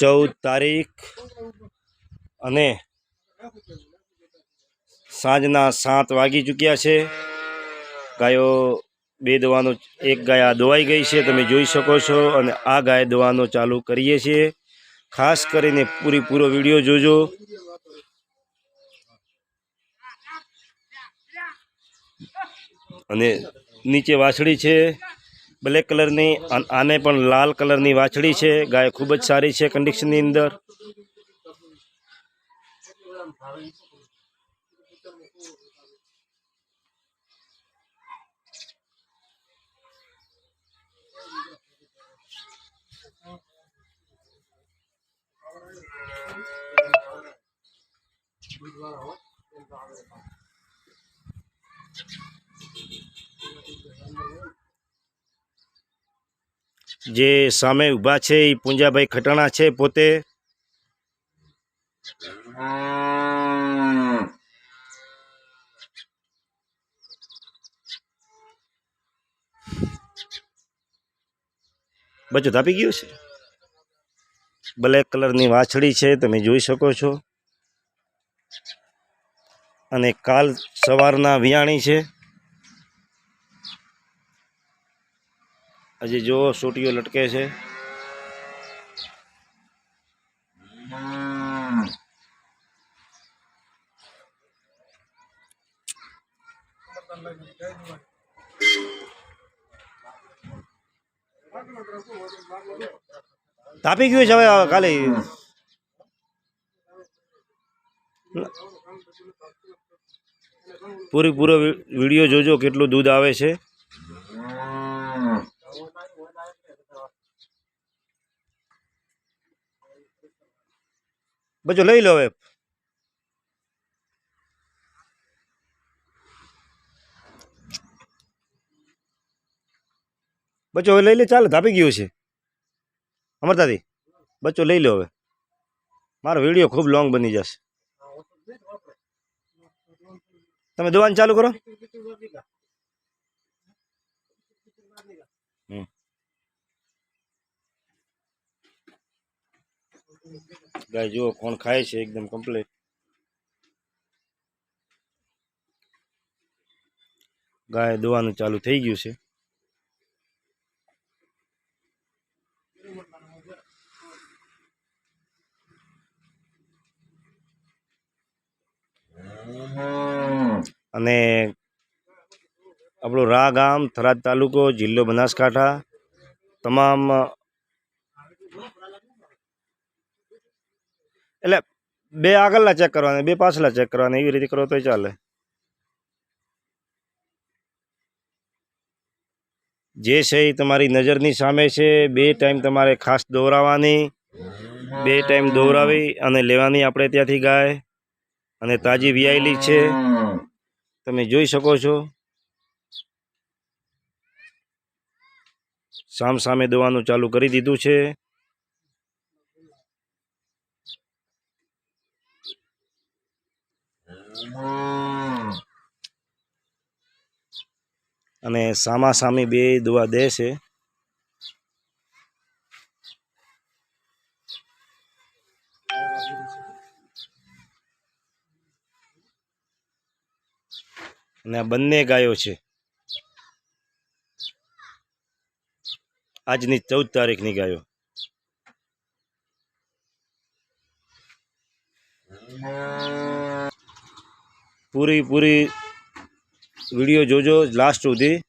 ચૌદ તારીખ અને સાંજના સાત વાગી ચૂક્યા છે. ગાયો બે દવાનો એક ગાય આ દોવાઈ ગઈ છે, તમે જોઈ શકો છો, અને આ ગાય દવાનો ચાલુ કરીએ છીએ. ખાસ કરીને પૂરેપૂરો વીડિયો જોજો. અને નીચે વાછડી છે. બ્લેક કલરની, આને પણ લાલ કલરની વાછડી છે, ગાય ખૂબ જ સારી છે કન્ડિશનની અંદર. જે સામે ઊભા છે એ પૂંજાભાઈ ખટાણા છે પોતે. બચ્ચું તાપી ગયો છે? બ્લેક કલરની વાછડી છે, તમે જોઈ શકો છો. અને કાલ સવારના વિયાણી છે. હજી જો સોટીઓ લટકે છે. તાપી ગયું છે હવે કાલે પૂરેપૂરો પૂરો વીડિયો જોજો, કેટલું દૂધ આવે છે. બચ્ચો લઈ લો હવે બચ્ચો હવે લઈ લે ચાલે ધાપી ગયું છે અમરતાથી બચ્ચો લઈ લો હવે મારો વીડિયો ખૂબ લોંગ બની જશે તમે દુકાન ચાલુ કરો. હમ. ગાય જુઓ, કોણ ખાય છે એકદમ કમ્પ્લીટ ગાય દોવાનું ચાલુ થઈ ગયું છે. અને આપણું રા ગામ થરાદ તાલુકો જિલ્લો બનાસકાંઠા, તમામ એટલે બે આગળના ચેક કરવાના, બે પાછલા ચેક કરવાના, એવી રીતે કરો તો ચાલે. જે છે એ તમારી નજરની સામે છે, બે ટાઈમ તમારે ખાસ દોરાવાની, બે ટાઈમ દોરાવી અને લેવાની આપણે ત્યાંથી ગાય. અને તાજી વિયાયેલી છે. તમે જોઈ શકો છો. સામ સામે દોવાનું ચાલુ કરી દીધું છે. અને સામા સામી બે દુઆ દે છે. અને આ બંને ગાયો છે. આજની ચૌદ તારીખની ગાયો. પૂરી પૂરી વીડિયો જોજો લાસ્ટ સુધી.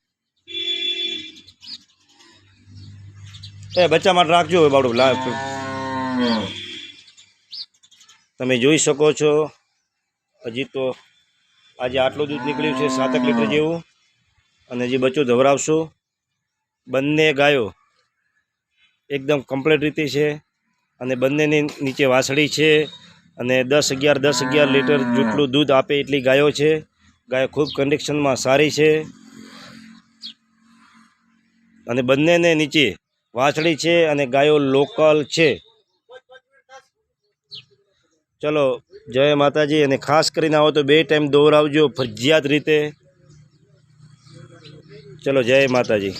એ, બચ્ચા માટે રાખજો હવે બાળું તમે જોઈ શકો છો, હજી તો આજે આટલું દૂધ નીકળ્યું છે, સાતક લીટર જેવું. અને હજી બચ્ચું ધવરાવશું. બંને ગાયો એકદમ કમ્પ્લીટ રીતે છે. અને બંનેની નીચે વાસળી છે. અને દસ અગિયાર દસ અગિયાર લીટર જેટલું દૂધ આપે એટલી ગાયો છે. ગાયો ખૂબ કન્ડિશનમાં સારી છે. અને બંનેને નીચે વાછડી છે અને ગાયો લોકલ છે. ચલો જય માતાજી. અને ખાસ કરીને આવો તો બે ટાઈમ દોરાવજો ફરજિયાત રીતે. ચલો જય માતાજી.